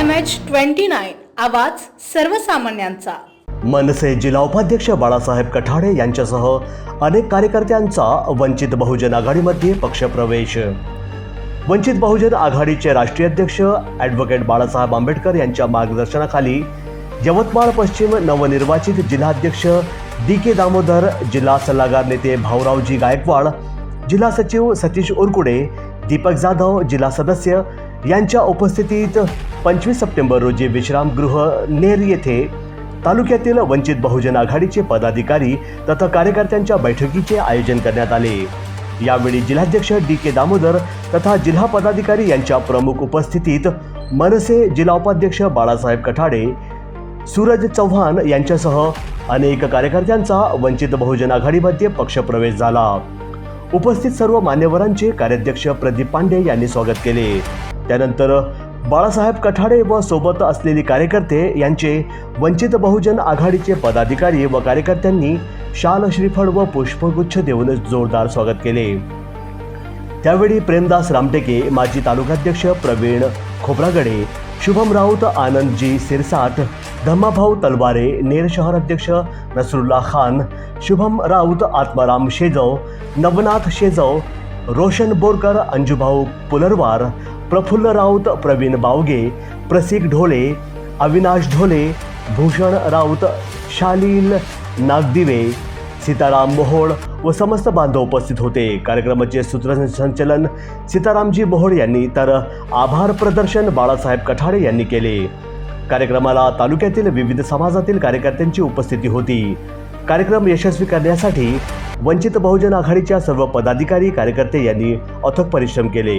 M H twenty nine आवाज सर्वसामान्यांचा. मनसे जिल्हा उपाध्यक्ष बाळासाहेब कठाडे यांच्यासह अनेक कार्यकर्त्यांचा वंचित बहुजन आघाडीमध्ये पक्षप्रवेश. वंचित बहुजन आघाडीचे राष्ट्रीय अध्यक्ष ॲडव्होकेट बाळासाहेब आंबेडकर यांच्या मार्गदर्शनाखाली यवतमाळ पश्चिम नवनिर्वाचित जिल्हाध्यक्ष डी के दामोदर जिल्हा सल्लागार नेते भाऊरावजी गायकवाड जिल्हा सचिव सतीश उरकुडे दीपक जाधव जिल्हा सदस्य यांच्या उपस्थितीत पंचवीस सप्टेंबर रोजी विश्रामगृह नेर येथे तालुक्यातील वंचित बहुजन आघाडीचे पदाधिकारी तथा कार्यकर्त्यांच्या बैठकीचे आयोजन करण्यात आले. यावेळी जिल्हाध्यक्ष डी के दामोदर तथा जिल्हा पदाधिकारी यांच्या प्रमुख उपस्थितीत मनसे जिल्हा उपाध्यक्ष बाळासाहेब कठाडे सूरज चव्हाण यांच्यासह अनेक कार्यकर्त्यांचा वंचित बहुजन आघाडीमध्ये पक्षप्रवेश झाला. उपस्थित सर्व मान्यवरांचे कार्याध्यक्ष प्रदीप पांडे यांनी स्वागत केले. त्यानंतर बाळासाहेब कठाडे व सोबत असलेले कार्यकर्ते यांचे वंचित बहुजन आघाडीचे पदाधिकारी व कार्यकर्त्यांनी शाल श्रीफळ व पुष्पगुच्छ देऊन जोरदार स्वागत केले. त्यावेळी प्रेमदास रामटेके माजी तालुकाध्यक्ष प्रवीण खोब्रागडे शुभम राऊत आनंदजी सिरसाट धम्माभाऊ तलवारे नेर शहर अध्यक्ष नसरुल्ला खान शुभम राऊत आत्माराम शेजव नवनाथ शेजव रोशन बोरकर अंजुभाऊ पुलरवार प्रफुल्ल राऊत प्रवीण बावगे प्रसिक ढोले अविनाश ढोले भूषण राऊत शालील नागदिवे सीताराम मोहोळ व समस्त बांधव उपस्थित होते. कार्यक्रमाचे सूत्रसंचलन सीतारामजी मोहोळ यांनी तर आभार प्रदर्शन बाळासाहेब कठाडे यांनी केले. कार्यक्रमाला तालुक्यातील विविध समाजातील कार्यकर्त्यांची उपस्थिती होती. कार्यक्रम यशस्वी करण्यासाठी वंचित बहुजन आघाडीच्या सर्व पदाधिकारी कार्यकर्ते यांनी अथक परिश्रम केले.